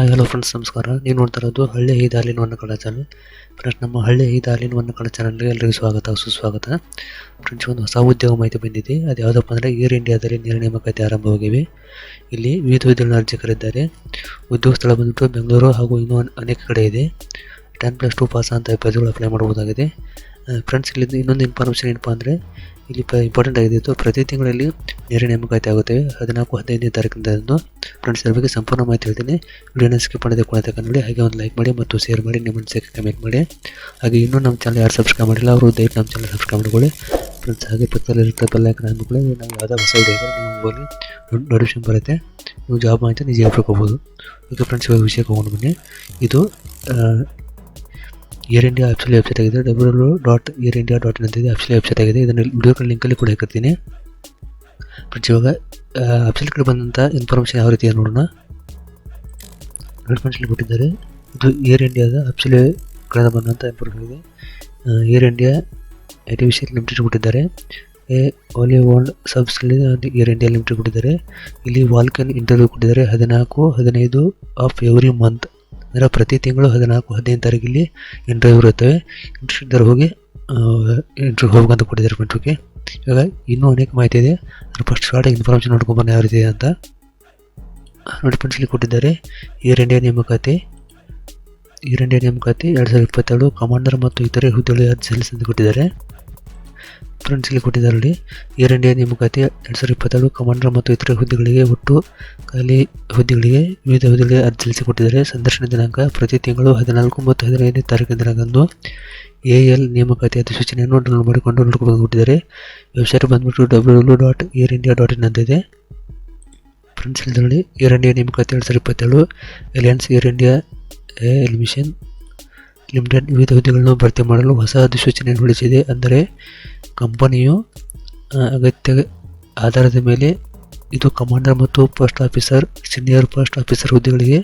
Hi hello friends ನಮಸ್ಕಾರ. ನೀವು ನೋಡ್ತಾ ಇರೋದು ಹಳ್ಳಿ ಐದು ಹಾಲಿನ ಒಂದು ಕನ್ನಡ ಚಾನಲ್ ಫ್ರೆಂಡ್ಸ್ ನಮ್ಮ ಹಳ್ಳಿ ಐದು ಹಾಲಿನ ಒಂದು ಕನ್ನಡ ಚಾನಲ್ಗೆ ಎಲ್ಲರಿಗೂ ಸ್ವಾಗತ, ಸುಸ್ವಾಗತ. ಫ್ರೆಂಡ್ಸ್ ಒಂದು ಹೊಸ ಉದ್ಯೋಗ ಮಾಹಿತಿ ಬಂದಿದೆ. ಅದು ಯಾವುದಪ್ಪ ಅಂದರೆ ಏರ್ ಇಂಡಿಯಾದಲ್ಲಿ ನೇರ ನೇಮಕಾತಿ ಆರಂಭವಾಗಿವೆ. ಇಲ್ಲಿ ವಿವಿಧ ವಿಧಗಳ ಕರೆದಿದ್ದಾರೆ ಉದ್ಯೋಗ ಸ್ಥಳ ಬಂದ್ಬಿಟ್ಟು ಬೆಂಗಳೂರು ಹಾಗೂ ಇನ್ನೂ ಅನೇಕ ಕಡೆ ಇದೆ. ಟೆನ್ ಪ್ಲಸ್ ಟು ಪಾಸ್ ಅಂತ ಅಭ್ಯರ್ಥಿಗಳು ಅಪ್ಲೈ ಮಾಡಬಹುದಾಗಿದೆ. ಫ್ರೆಂಡ್ಸ್ ಇಲ್ಲಿ ಇನ್ನೊಂದು ಇನ್ಫಾರ್ಮೇಷನ್ ಏನಪ್ಪ ಅಂದರೆ, ಇಲ್ಲಿ ಇಂಪಾರ್ಟೆಂಟ್ ಆಗಿದೆ. ಇದು ಪ್ರತಿ ತಿಂಗಳಲ್ಲಿ ನೇರ ನೇಮಕಾತಿ ಆಗುತ್ತೆ. ಹದಿನಾಲ್ಕು, ಹದಿನೈದನೇ ತಾರೀಕಿಂದ ಫ್ರೆಂಡ್ಸ್ ಇದ್ರ ಬಗ್ಗೆ ಸಂಪೂರ್ಣ ಮಾಹಿತಿ ಹೇಳ್ತೀನಿ. ವಿಡಿಯೋನ ಸ್ಕಿಪ್ ಮಾಡದೆ ಕೊಡತಕ್ಕ ನೋಡಿ. ಹಾಗೆ ಒಂದು ಲೈಕ್ ಮಾಡಿ ಮತ್ತು ಶೇರ್ ಮಾಡಿ, ನಿಮ್ಮ ಅನಿಸಿಕೆ ಕಮೆಂಟ್ ಮಾಡಿ. ಹಾಗೆ ಇನ್ನೂ ನಮ್ಮ ಚಾನಲ್ ಯಾರು ಸಬ್ಸ್ಕ್ರೈಬ್ ಮಾಡಿಲ್ಲ, ಅವರು ದಯವಿಟ್ಟು ನಮ್ಮ ಚಾನಲ್ ಸಬ್ಸ್ಕ್ರೈಬ್ ಮಾಡ್ಕೊಳ್ಳಿ. ಫ್ರೆಂಡ್ಸ್ ಹಾಗೆ ಪಕ್ಕದಲ್ಲಿ ಇರುತ್ತೆ ಬೆಲ್ಲೈಕನ್ ಅಂದ್ಕೊಳ್ಳಿ ನಾವು ಯಾವುದೇ ಹೊಸ ವಿಡಿಯೋ ನಿಮ್ಮ ಮೊಬೈಲ್ ಬರುತ್ತೆ. ನೀವು ಜಾಬ್ ಮಾಹಿತಿ ನಿಜ ಹೇಳ್ಕೊಬೋದು ಓಕೆ ಫ್ರೆಂಡ್ಸ್ ಇವಾಗ ವಿಷಯಕ್ಕೆ ಹೋಗೋಣ ಬನ್ನಿ. ಇದು ಏರ್ ಇಂಡಿಯಾ ಆಫಿಷಿಯಲ್ ವೆಬ್ಸೈಟ್ ಆಗಿದೆ. W W dot air India dot in ಅಂತಿದೆ ಆಫಿಷಿಯಲ್ ವೆಬ್ಸೈಟ್ ಆಗಿದೆ. ಇದನ್ನು ವಿಡಿಯೋ ಲಿಂಕಲ್ಲಿ ಕೂಡ ಹಾಕಿರ್ತೀನಿ ಫ್ರೆಂಡ್ಸ್ ಇವಾಗ ಕಡೆ ಬಂದಂಥ ಇನ್ಫಾರ್ಮೇಷನ್ ಯಾವ ರೀತಿ ನೋಡೋಣ. ಅಡ್ವರ್ಟೈಸ್ಮೆಂಟ್ಸಲ್ಲಿ ಕೊಟ್ಟಿದ್ದಾರೆ. ಇದು ಏರ್ ಇಂಡಿಯಾದ ಅಫಿಷಿಯಲ್ ಕಳೆದ ಬಂದಂಥ ಇನ್ಫಾರ್ಮೇಷನ್ ಇದೆ ಏರ್ ಇಂಡಿಯಾ ಎಟಿವಿಷನ್ ಲಿಮಿಟೆಡ್ ಕೊಟ್ಟಿದ್ದಾರೆ. A wholly world subsidy air India limited ಕೊಟ್ಟಿದ್ದಾರೆ. ಇಲ್ಲಿ ವಾಲ್ಕನ್ ಇಂಟರ್ವ್ಯೂ ಕೊಟ್ಟಿದ್ದಾರೆ. ಹದಿನಾಲ್ಕು, ಹದಿನೈದು ಆಫ್ ಎವ್ರಿ ಮಂತ್ ಅಂದರೆ ಪ್ರತಿ ತಿಂಗಳು ಹದಿನಾಲ್ಕು, ಹದಿನೈದು ತಾರೀಕಿಲ್ಲಿ ಇಂಟರ್ವ್ಯೂ ಇರುತ್ತವೆ ಇಂಟ್ರೆಸ್ಟ್ ಹೋಗಿ ಇಂಟರ್ವ್ಯೂ ಹೋಗ್ಬೇಕಂತ ಕೊಟ್ಟಿದ್ದಾರೆ ಫ್ರೆಂಡ್ಸ್ಗೆ ಇವಾಗ ಇನ್ನೂ ಅನೇಕ ಮಾಹಿತಿ ಇದೆ. ಫಸ್ಟ್ ಸ್ಟಾರ್ಟಿಂಗ್ ಇನ್ಫಾರ್ಮೇಷನ್ ನೋಡ್ಕೊಂಬಂದು ಯಾವ ರೀತಿ ಇದೆ ಅಂತ. ನೋಡಿ ಕೊಟ್ಟಿದ್ದಾರೆ ಏರ್ ಇಂಡಿಯಾ ನೇಮಕಾತಿ ಏರ್ ಇಂಡಿಯಾ ನೇಮಕಾತಿ ಎರಡು ಸಾವಿರದ ಇಪ್ಪತ್ತೆರಡು ಕಮಾಂಡರ್ ಮತ್ತು ಇತರೆ ಹುದ್ದೆಗಳು ಅರ್ಜಿ ಸಲ್ಲಿಸಿ ಕೊಟ್ಟಿದ್ದಾರೆ. ಫ್ರೆಂಡ್ಸ್ ಇಲ್ಲಿ ಕೊಟ್ಟಿದ್ದಾರೆ ಏರ್ ಇಂಡಿಯಾ ನೇಮಕಾತಿ ಎರಡು ಸಾವಿರದ ಇಪ್ಪತ್ತೆರಡು ಕಮಾಂಡರ್ ಮತ್ತು ಇತರ ಹುದ್ದೆಗಳಿಗೆ ಒಟ್ಟು ಖಾಲಿ ಹುದ್ದೆಗಳಿಗೆ ವಿವಿಧ ಹುದ್ದೆಗಳಿಗೆ ಅರ್ಜಿ ಸಲ್ಲಿಸಿ ಕೊಟ್ಟಿದ್ದಾರೆ. ಸಂದರ್ಶನ ದಿನಾಂಕ ಪ್ರತಿ ತಿಂಗಳು ಹದಿನಾಲ್ಕು ಮತ್ತು ಹದಿನೈದನೇ ತಾರೀಕಿನ ದಿನಾಂಕಂದು ಎ ಎಲ್ ನೇಮಕಾತಿ ಅಧಿಸೂಚನೆಯನ್ನು ಡೌನ್ಲೋಡ್ ಮಾಡಿಕೊಂಡು ಕೊಟ್ಟಿದ್ದಾರೆ. ವೆಬ್ಸೈಟ್ ಬಂದ್ಬಿಟ್ಟು W W dot air India dot in ಅಂತ ಇದೆ. ಫ್ರೆಂಡ್ಸ್ ಇದರಲ್ಲಿ ಏರ್ ಇಂಡಿಯಾ ನೇಮಕಾತಿ ಎರಡು ಸಾವಿರದ ಇಪ್ಪತ್ತೇಳು Reliance air India L mission limited ವಿವಿಧ ಹುದ್ದೆಗಳನ್ನು ಭರ್ತಿ ಮಾಡಲು ಹೊಸ ಅಧಿಸೂಚನೆಯನ್ನು ಹೊರಡಿಸಿದೆ ಅಂದರೆ ಕಂಪನಿಯು ಅಗತ್ಯ ಆಧಾರದ ಮೇಲೆ ಇದು ಕಮಾಂಡರ್ ಮತ್ತು post officer, senior post officer ಹುದ್ದೆಗಳಿಗೆ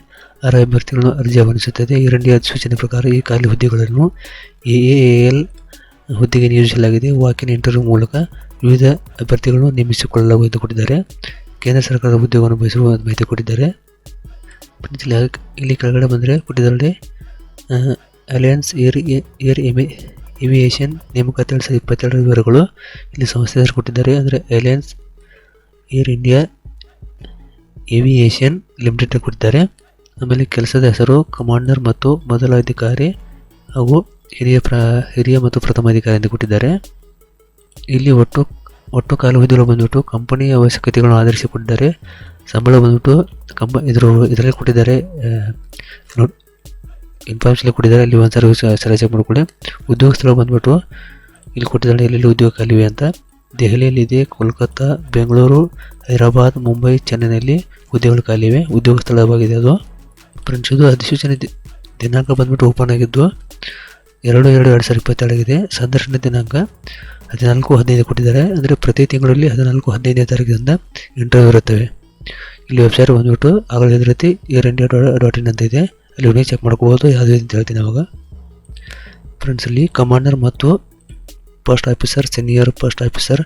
ಅರ್ಹ ಅಭ್ಯರ್ಥಿಗಳನ್ನು ಅರ್ಜಿ ಆಹ್ವಾನಿಸುತ್ತದೆ. ಎರಡನೇ ಅಧಿಸೂಚನೆ ಪ್ರಕಾರ ಈ ಖಾಲಿ ಹುದ್ದೆಗಳನ್ನು ಎ ಎಲ್ ಹುದ್ದೆಗೆ ನಿಯೋಜಿಸಲಾಗಿದೆ. ವಾಕಿನ್ ಇಂಟರ್ವ್ಯೂ ಮೂಲಕ ವಿವಿಧ ಅಭ್ಯರ್ಥಿಗಳನ್ನು ನೇಮಿಸಿಕೊಳ್ಳಲಾಗುವುದು ಎಂದು ಕೊಟ್ಟಿದ್ದಾರೆ. ಕೇಂದ್ರ ಸರ್ಕಾರದ ಉದ್ಯೋಗವನ್ನು ಬಯಸಲು ಮಾಹಿತಿ ಕೊಟ್ಟಿದ್ದಾರೆ. ಇಲ್ಲಿ ಕೆಳಗಡೆ ಬಂದರೆ ಕೊಟ್ಟಿದ್ದಾರೆ ಅಲಯನ್ಸ್ ಏರ್ ಏರ್ ಎಮಿ ಏವಿಯೇಷನ್ ನೇಮಕ ಎರಡು ಸಾವಿರದ ಇಪ್ಪತ್ತೆರಡು ವಿವರಗಳು ಇಲ್ಲಿ ಸಂಸ್ಥೆ ಕೊಟ್ಟಿದ್ದಾರೆ ಅಂದರೆ alliance air India aviation limited ಕೊಟ್ಟಿದ್ದಾರೆ. ಆಮೇಲೆ ಕೆಲಸದ ಹೆಸರು ಕಮಾಂಡರ್ ಮತ್ತು ಮೊದಲ ಅಧಿಕಾರಿ ಹಾಗೂ ಹಿರಿಯ ಪ್ರ, ಹಿರಿಯ ಮತ್ತು ಪ್ರಥಮ ಅಧಿಕಾರಿ ಎಂದು ಕೊಟ್ಟಿದ್ದಾರೆ. ಇಲ್ಲಿ ಒಟ್ಟು ಒಟ್ಟು ಕಾಲು ಹುದ್ದೆಗಳು ಬಂದ್ಬಿಟ್ಟು ಕಂಪನಿಯ ಅವಶ್ಯಕತೆಗಳನ್ನು ಆಧರಿಸಿ ಕೊಟ್ಟಿದ್ದಾರೆ ಸಂಬಳ ಬಂದ್ಬಿಟ್ಟು ಕಂಪ ಇದ್ರ, ಇದರಲ್ಲಿ ಕೊಟ್ಟಿದ್ದಾರೆ ಇನ್ಫಾರ್ಮೇಷನ್ ಕೊಟ್ಟಿದ್ದಾರೆ, ಅಲ್ಲಿ ಒಂದು ಸರ್ವಿಸ್ ಸಲ ಚೆಕ್ ಮಾಡಿಕೊಳ್ಳಿ ಉದ್ಯೋಗ ಸ್ಥಳ ಬಂದ್ಬಿಟ್ಟು ಇಲ್ಲಿ ಕೊಟ್ಟಿದ್ದಾರೆ, ಎಲ್ಲೆಲ್ಲಿ ಉದ್ಯೋಗ ಖಾಲಿವೆ ಅಂತ. ದೆಹಲಿಯಲ್ಲಿದೆ ಕೋಲ್ಕತ್ತಾ, ಬೆಂಗಳೂರು, ಹೈದರಾಬಾದ್, ಮುಂಬೈ, ಚೆನ್ನೈನಲ್ಲಿ ಉದ್ಯೋಗಗಳು ಖಾಲಿವೆ ಉದ್ಯೋಗ ಸ್ಥಳವಾಗಿದೆ ಅದು. ಫ್ರೆಂಡ್ಸ್ ಇದು ಅಧಿಸೂಚನೆ ದಿನಾಂಕ ಬಂದ್ಬಿಟ್ಟು ಓಪನ್ ಆಗಿದ್ದು, ಎರಡು ಎರಡು ಎರಡು ಸಾವಿರದ ಇಪ್ಪತ್ತೆರಡಾಗಿದೆ. ಸಂದರ್ಶನ ದಿನಾಂಕ ಹದಿನಾಲ್ಕು, ಹದಿನೈದು ಕೊಟ್ಟಿದ್ದಾರೆ. ಅಂದರೆ ಪ್ರತಿ ತಿಂಗಳಲ್ಲಿ ಹದಿನಾಲ್ಕು, ಹದಿನೈದನೇ ತಾರೀಕಿನಿಂದ ಇಂಟರ್ವ್ಯೂ ಇರುತ್ತವೆ. ಇಲ್ಲಿ ವೆಬ್ಸೈಟ್ ಬಂದ್ಬಿಟ್ಟು ಆಗಲೇ ಏರ್ ಇಂಡಿಯಾ ಡಾಟ್ ಇನ್ ಅಂತ ಇದೆ. ಅಲ್ಲಿ ಹೋಗಿ ಚೆಕ್ ಮಾಡ್ಕೋಬೋದು. ಯಾವುದು ಅಂತ ಹೇಳ್ತೀನಿ ಅವಾಗ. ಫ್ರೆಂಡ್ಸ್ ಇಲ್ಲಿ ಕಮಾಂಡರ್ ಮತ್ತು post officer senior post officer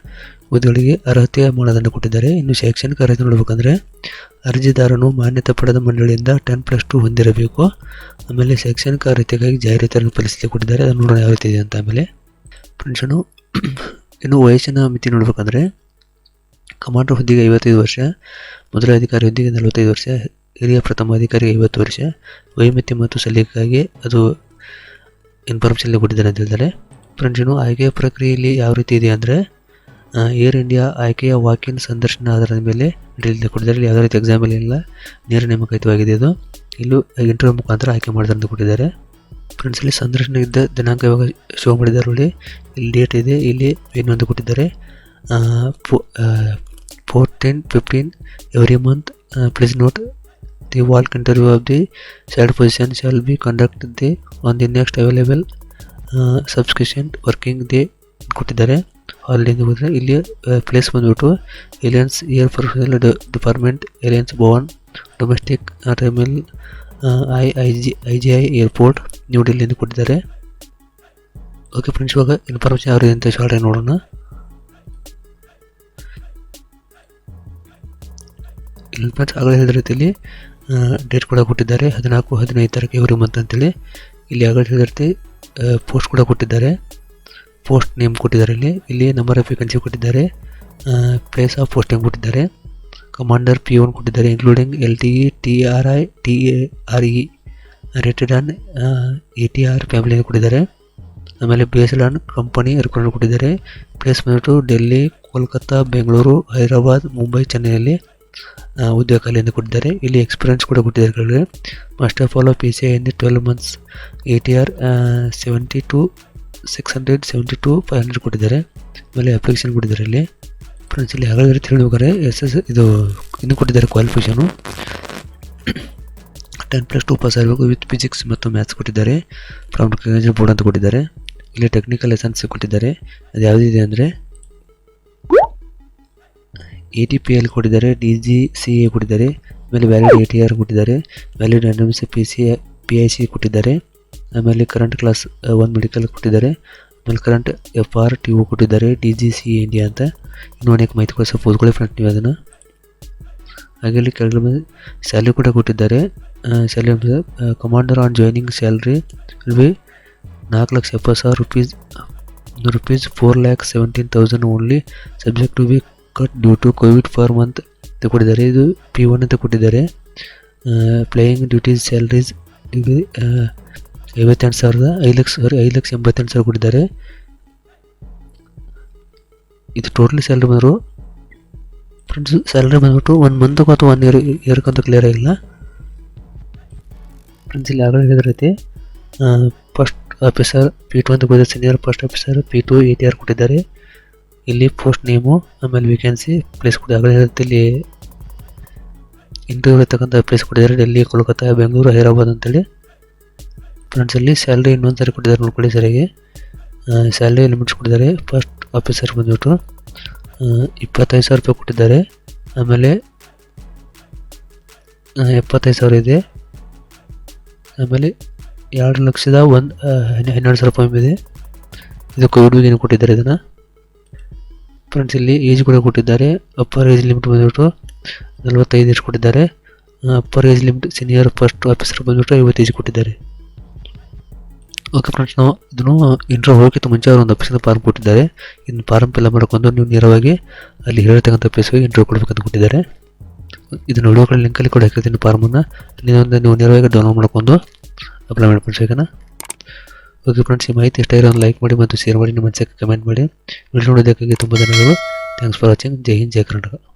ಹುದ್ದೆಗಳಿಗೆ ಅರ್ಹತೆಯ ಮಾನದಂಡ ಕೊಟ್ಟಿದ್ದಾರೆ. ಇನ್ನು ಶೈಕ್ಷಣಿಕ ಅರ್ಹತೆ ನೋಡಬೇಕಂದ್ರೆ ಅರ್ಜಿದಾರನು ಮಾನ್ಯತೆ ಪಡೆದ ಮಂಡಳಿಯಿಂದ ಟೆನ್ ಪ್ಲಸ್ ಟು ಹೊಂದಿರಬೇಕು. ಆಮೇಲೆ ಶೈಕ್ಷಣಿಕ ಅರ್ಹತೆಗಾಗಿ ಜಾಹೀರಾತನ್ನು ಪರಿಸ್ಥಿತಿ ಕೊಟ್ಟಿದ್ದಾರೆ. ಅದನ್ನು ನೋಡೋಣ ಯಾವ ರೀತಿ ಇದೆ ಅಂತ ಆಮೇಲೆ. ಫ್ರೆಂಡ್ಸ್ ಇನ್ನು ಇನ್ನು ವಯಸ್ಸಿನ ಮಿತಿ ನೋಡ್ಬೇಕಂದ್ರೆ ಕಮಾಂಡರ್ ಹುದ್ದೆಗೆ ಐವತ್ತೈದು ವರ್ಷ, ಮೊದಲ ಅಧಿಕಾರಿ ಹುದ್ದೆಗೆ ನಲವತ್ತೈದು ವರ್ಷ ಹಿರಿಯ ಪ್ರಥಮ ಅಧಿಕಾರಿ ಐವತ್ತು ವರ್ಷ, ವೈಮಿತಿ ಮತ್ತು ಸಲ್ಲಿಕೆಗಾಗಿ ಅದು ಇನ್ಫಾರ್ಮೇಷನ್ ಕೊಟ್ಟಿದ್ದಾರೆ ಅಂತ ಹೇಳ್ತಾರೆ. ಫ್ರೆಂಡ್ಸ್, ಇನ್ನು ಆಯ್ಕೆಯ ಪ್ರಕ್ರಿಯೆಯಲ್ಲಿ ಯಾವ ರೀತಿ ಇದೆ ಅಂದರೆ ಏರ್ ಇಂಡಿಯಾ ಆಯ್ಕೆಯ ವಾಕಿನ್ ಸಂದರ್ಶನ ಆಧಾರದ ಮೇಲೆ ಕೊಟ್ಟಿದ್ದಾರೆ. ಯಾವುದೇ ರೀತಿ ಎಕ್ಸಾಮಲ್ಲಿ ಇಲ್ಲ. ನೇರ ನೇಮಕಾಯಿತವಾಗಿದೆ ಇದು. ಇಲ್ಲೂ ಇಂಟರ್ವ್ಯೂ ಮುಖಾಂತರ ಆಯ್ಕೆ ಮಾಡ್ತಾರೆ ಅಂತ ಕೊಟ್ಟಿದ್ದಾರೆ. ಫ್ರೆಂಡ್ಸ್ ಅಲ್ಲಿ ಸಂದರ್ಶನ ಇದ್ದ ದಿನಾಂಕ ಇವಾಗ ಶೋ ಮಾಡಿದ್ದಾರೆ ಇಲ್ಲಿ ಡೇಟ್ ಇದೆ. ಇಲ್ಲಿ ಏನು ಅಂತ ಕೊಟ್ಟಿದ್ದಾರೆ. Fourteen fifteen every month please note the interview interview the said position shall be conducted the, on the next available available subscription working day ಕೊಟ್ಟಿದ್ದಾರೆ. ಅಲ್ಲಿಂದ ಹೋದರೆ ಇಲ್ಲಿ ಪ್ಲೇಸ್ ಬಂದ್ಬಿಟ್ಟು alliance air force department alliance Bhavan domestic terminal I I G I G I airport new ಡೆಲ್ಲಿಯಿಂದ ಕೊಟ್ಟಿದ್ದಾರೆ. Okay friends ಇವಾಗ information ಯಾವ್ದು ಅಂತ short ನೋಡೋಣ. ಫ್ರೆಂಡ್ಸ್ ಆಗಲೇ ಹೇಳಿದ ರೀತಿಯಲ್ಲಿ ಡೇಟ್ ಕೂಡ ಕೊಟ್ಟಿದ್ದಾರೆ. ಹದಿನಾಲ್ಕು ಹದಿನೈದು ತಾರೀಕು ಇವರು ಮಂತ್ ಅಂತೇಳಿ ಇಲ್ಲಿ ಹೇಳಿದಂತೆ ಪೋಸ್ಟ್ ಕೂಡ ಕೊಟ್ಟಿದ್ದಾರೆ. ಪೋಸ್ಟ್ ನೇಮ್ ಕೊಟ್ಟಿದ್ದಾರೆ ಇಲ್ಲಿ. ಇಲ್ಲಿ ನಂಬರ್ ಆಫ್ ವೇಕೆನ್ಸಿ ಕೊಟ್ಟಿದ್ದಾರೆ. ಪ್ಲೇಸ್ ಆಫ್ ಪೋಸ್ಟಿಂಗ್ ಕೊಟ್ಟಿದ್ದಾರೆ. ಕಮಾಂಡರ್ ಪಿ ಒನ್ ಕೊಟ್ಟಿದ್ದಾರೆ including L T E T R I T A R E rated on A T R family ಕೊಟ್ಟಿದ್ದಾರೆ. ಆಮೇಲೆ ಬೇಸ್ಡ್ ಆನ್ ಕಂಪನಿ ರೆಕಮೆಂಡ್ ಕೊಟ್ಟಿದ್ದಾರೆ. Place ಬಂದ್ಬಿಟ್ಟು ಡೆಲ್ಲಿ ಕೋಲ್ಕತ್ತಾ ಬೆಂಗಳೂರು ಹೈದರಾಬಾದ್ ಮುಂಬೈ ಚೆನ್ನೈಯಲ್ಲಿ ಉದ್ಯೋಗ ಖಾಲಿಯನ್ನು ಕೊಟ್ಟಿದ್ದಾರೆ. ಇಲ್ಲಿ ಎಕ್ಸ್ಪೀರಿಯನ್ಸ್ ಕೂಡ ಕೊಟ್ಟಿದ್ದಾರೆ ಕೆಳಗಡೆ must of all P C I ಇಂದ twelve months A T R seventy two six hundred seventy two five hundred ಕೊಟ್ಟಿದ್ದಾರೆ. ಆಮೇಲೆ ಅಪ್ಲಿಕೇಶನ್ ಕೊಟ್ಟಿದ್ದಾರೆ ಇಲ್ಲಿ. ಫ್ರೆಂಡ್ಸ್ ಇಲ್ಲಿ ಹಾಗಾದ್ರೆ ತಿಳಿಬೇಕಾದ್ರೆ ಎಸ್ ಎಸ್ ಇದು ಇನ್ನು ಕೊಟ್ಟಿದ್ದಾರೆ qualification ten plus two pass ಆಗಬೇಕು ವಿತ್ ಫಿಸಿಕ್ಸ್ ಮತ್ತು ಮ್ಯಾಥ್ಸ್ ಕೊಟ್ಟಿದ್ದಾರೆ. ಫ್ರಮ್ ಬೋರ್ಡ್ ಅಂತ ಕೊಟ್ಟಿದ್ದಾರೆ. ಇಲ್ಲಿ ಟೆಕ್ನಿಕಲ್ ಲೈಸೆನ್ಸ್ ಕೊಟ್ಟಿದ್ದಾರೆ. ಅದು ಯಾವುದಿದೆ ಅಂದರೆ ಎ ಟಿ ಪಿ ಎಲ್ ಕೊಟ್ಟಿದ್ದಾರೆ ಡಿ ಜಿ ಸಿ ಎ ಕೊಟ್ಟಿದ್ದಾರೆ, ಆಮೇಲೆ ವ್ಯಾಲಿಡ್ ಎ ಟಿ ಆರ್ ಕೊಟ್ಟಿದ್ದಾರೆ valid N M C P C P I C ಕೊಟ್ಟಿದ್ದಾರೆ, ಆಮೇಲೆ ಕರೆಂಟ್ ಕ್ಲಾಸ್ ಒನ್ ಮೆಡಿಕಲ್ ಕೊಟ್ಟಿದ್ದಾರೆ, ಆಮೇಲೆ current F R T O ಕೊಟ್ಟಿದ್ದಾರೆ ಡಿ ಜಿ ಸಿ ಇಂಡಿಯಾ ಅಂತ. ಇನ್ನೂ ಅನೇಕ ಮಾಹಿತಿಗಳು ಸ್ವಲ್ಪ ಓದ್ಕೊಳ್ಳಿ ಫ್ರೆಂಡ್ ನೀವು ಅದನ್ನು. ಹಾಗೆ ಕೆಳಗಡೆ ಬಂದು ಸ್ಯಾಲ್ರಿ ಕೂಡ ಕೊಟ್ಟಿದ್ದಾರೆ. Salary commander on joining salary B ನಾಲ್ಕು ಲಕ್ಷ ಎಪ್ಪತ್ತು ಸಾವಿರ rupees rupees four lakh seventeen thousand only subject to be cut due to Covid for month ಅಂತ ಕೊಟ್ಟಿದ್ದಾರೆ. ಇದು ಪಿ ಒನ್ ಅಂತ ಕೊಟ್ಟಿದ್ದಾರೆ. ಪ್ಲೇಯಿಂಗ್ ಡ್ಯೂಟೀಸ್ ಸ್ಯಾಲ್ರೀಸ್ ಐವತ್ತೆಂಟು ಸಾವಿರದ ಐದು ಲಕ್ಷ ಸಾರಿ ಐದು ಲಕ್ಷ ಎಂಬತ್ತೆಂಟು ಸಾವಿರ ಕೊಟ್ಟಿದ್ದಾರೆ. ಇದು ಟೋಟಲಿ ಸ್ಯಾಲ್ರಿ ಬಂದರು ಫ್ರೆಂಡ್ಸ್ ಸ್ಯಾಲ್ರಿ ಬಂದ್ಬಿಟ್ಟು ಒಂದು ಮಂತ್ಗೂ ಅಥವಾ ಒನ್ ಇಯರ್ ಅಂತ ಕ್ಲಿಯರ್ ಆಗಿಲ್ಲ. ಫ್ರೆಂಡ್ಸ್ ಇಲ್ಲಿ ಆಗಲೇ ಹೇಳಿದ್ರೈತಿ ಫಸ್ಟ್ ಆಫೀಸರ್ ಪಿ ಟು ಅಂತ ಕೊಟ್ಟಿದ್ದಾರೆ. Senior first officer P two A T R ಕೊಟ್ಟಿದ್ದಾರೆ. ಇಲ್ಲಿ ಪೋಸ್ಟ್ ನೇಮು, ಆಮೇಲೆ ವೇಕೆನ್ಸಿ ಪ್ಲೇಸ್ ಕೂಡ. ಇಲ್ಲಿ ಇಂಟರ್ವ್ಯೂ ಇರ್ತಕ್ಕಂಥ ಪ್ಲೇಸ್ ಕೊಟ್ಟಿದ್ದಾರೆ. ಡೆಲ್ಲಿ ಕೋಲ್ಕತ್ತಾ ಬೆಂಗಳೂರು, ಹೈದರಾಬಾದ್ ಅಂತೇಳಿ. ಫ್ರೆಂಡ್ಸ್ ಅಲ್ಲಿ ಸ್ಯಾಲ್ರಿ ಇನ್ನೊಂದು ಸಾರಿ ಕೊಟ್ಟಿದ್ದಾರೆ ನೋಡ್ಕೊಳ್ಳಿ ಸರಿಗೆ. ಸ್ಯಾಲ್ರಿ ಲಿಮಿಟ್ಸ್ ಕೊಟ್ಟಿದ್ದಾರೆ. ಫಸ್ಟ್ ಆಫೀಸರ್ ಬಂದ್ಬಿಟ್ಟು ಇಪ್ಪತ್ತೈದು ಸಾವಿರ ರೂಪಾಯಿ ಕೊಟ್ಟಿದ್ದಾರೆ. ಆಮೇಲೆ ಎಪ್ಪತ್ತೈದು ಸಾವಿರ ಇದೆ. ಆಮೇಲೆ ಎರಡು ಲಕ್ಷದ ಒಂದು ಹನ್ನೆರಡು ಸಾವಿರ ರೂಪಾಯಿ ಇದೆ. ಇದು ಕೋವಿಡ್ ಏನು ಕೊಟ್ಟಿದ್ದಾರೆ ಇದನ್ನು? ಫ್ರೆಂಡ್ಸ್ ಇಲ್ಲಿ ಏಜ್ ಕೂಡ ಕೊಟ್ಟಿದ್ದಾರೆ. ಅಪ್ಪರ್ ಏಜ್ ಲಿಮಿಟ್ ಬಂದ್ಬಿಟ್ಟು ನಲವತ್ತೈದು ಏಜ್ ಕೊಟ್ಟಿದ್ದಾರೆ. Upper age limit senior first officer ಬಂದ್ಬಿಟ್ಟು ಐವತ್ತು ಏಜ್ ಕೊಟ್ಟಿದ್ದಾರೆ. ಓಕೆ ಫ್ರೆಂಡ್ಸ್ ನಾವು ಇದನ್ನು ಇಂಟ್ರೋ ಹೋಗೋಕ್ಕಿಂತ ಮುಂಚೆ ಅವರು ಒಂದು ಅಫೀಸಿನ ಫಾರ್ಮ್ ಕೊಟ್ಟಿದ್ದಾರೆ. ಇನ್ನು ಫಾರ್ಮ್ ಫಿಲ್ ಮಾಡ್ಕೊಂಡು ನೀವು ನೇರವಾಗಿ ಅಲ್ಲಿ ಹೇಳ್ತಕ್ಕಂಥ ಪ್ಲೇಸ್ಗೆ ಇಂಟ್ರೋ ಕೊಡಬೇಕಂತ ಕೊಟ್ಟಿದ್ದಾರೆ ಇದನ್ನು ವಿಡಿಯೋಗಳ ಲಿಂಕಲ್ಲಿ ಕೂಡ ಹಾಕಿರ್ತೀನಿ ಫಾರ್ಮನ್ನು ನೀವು ನೇರವಾಗಿ ಡೌನ್ಲೋಡ್ ಮಾಡ್ಕೊಂಡು ಅಪ್ಲೈ ಮಾಡಿ ಫ್ರೆಂಡ್ಸ್ ಓಕೆನಾ ಓಕೆ ಫ್ರೆಂಡ್ಸ್ ಈ ಮಾಹಿತಿ ಇಷ್ಟ ಇರೋ ಲೈಕ್ ಮಾಡಿ ಮತ್ತು ಶೇರ್ ಮಾಡಿ. ನಿಮ್ಮ ಕಮೆಂಟ್ ಮಾಡಿ. ವಿಡಿಯೋ ನೋಡೋದಕ್ಕಾಗಿ ತುಂಬ ಧನ್ಯವಾದಗಳು. ಥ್ಯಾಂಕ್ಸ್ ಫಾರ್ ವಾಚಿಂಗ್ ಜೈ ಹಿಂದ್, ಜೈ ಕರ್ನಾಟಕ.